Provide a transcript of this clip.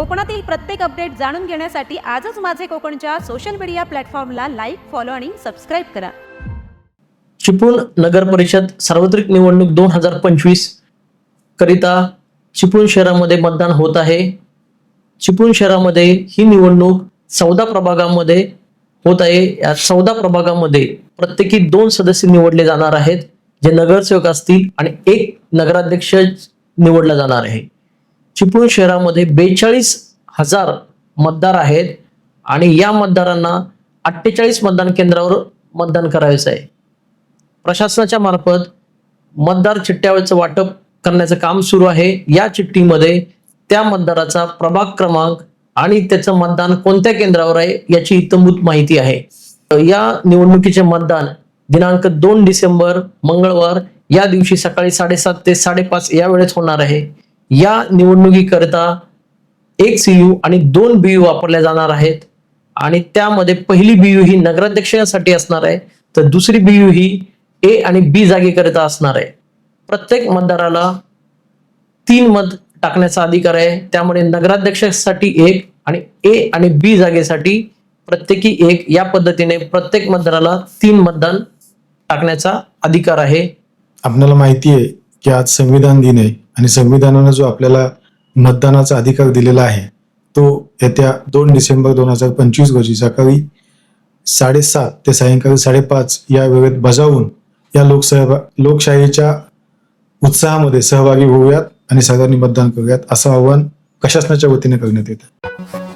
कोकणातील प्रत्येक अपडेट जाणून घेण्यासाठी आजच माझे कोकणच्या सोशल मीडिया प्लॅटफॉर्मला लाईक फॉलो आणि सबस्क्राईब करा. चिपळूण नगर परिषद सार्वत्रिक निवडणूक दोन हजार पंचवीस करिता चिपळूण शहरामध्ये मतदान होत आहे. चिपळूण शहरामध्ये ही निवडणूक चौदा प्रभागामध्ये होत आहे. या चौदा प्रभागामध्ये प्रत्येकी दोन सदस्य निवडले जाणार आहेत. जे नगरसेवक असतील आणि एक नगराध्यक्ष निवडला जाणार आहे. चिपळूण शहरामध्ये बेचाळीस हजार मतदार आहेत आणि या मतदारांना अठ्ठेचाळीस मतदान केंद्रावर मतदान करायचं आहे. प्रशासनाच्या मार्फत मतदार चिठ्ठ्यावरचं वाटप करण्याचं काम सुरू आहे. या चिठ्ठीमध्ये त्या मतदाराचा प्रभाग क्रमांक आणि त्याचं मतदान कोणत्या केंद्रावर आहे याची इतंभूत माहिती आहे. या निवडणुकीचे मतदान दिनांक दोन डिसेंबर मंगळवार या दिवशी सकाळी साडेसात ते साडेपाच या वेळेस होणार आहे. या निवडणुकीकरिता एक सीयू आणि दोन बीयू वापरल्या जाणार आहेत. आणि त्यामध्ये पहिली बीयू ही नगराध्यक्षांसाठी असणार आहे. तर दुसरी बीयू ही ए आणि बी जागेकरिता असणार आहे. प्रत्येक मतदाराला तीन मत टाकण्याचा अधिकार आहे. त्यामुळे नगराध्यक्षासाठी एक आणि ए आणि बी जागेसाठी प्रत्येकी एक या पद्धतीने प्रत्येक मतदाराला तीन मतदान टाकण्याचा अधिकार आहे. आपल्याला माहिती आहे की आज संविधान दिन आहे. आणि संविधानानं जो आपल्याला मतदानाचा अधिकार दिलेला आहे तो येत्या दोन डिसेंबर दोन हजार पंचवीस रोजी सकाळी साडेसात ते सायंकाळी साडेपाच या वेळेत बजावून या लोकसभा लोकशाहीच्या उत्साहामध्ये सहभागी होऊयात आणि सगळ्यांनी मतदान करूयात असं आवाहन प्रशासनाच्या वतीने करण्यात येतं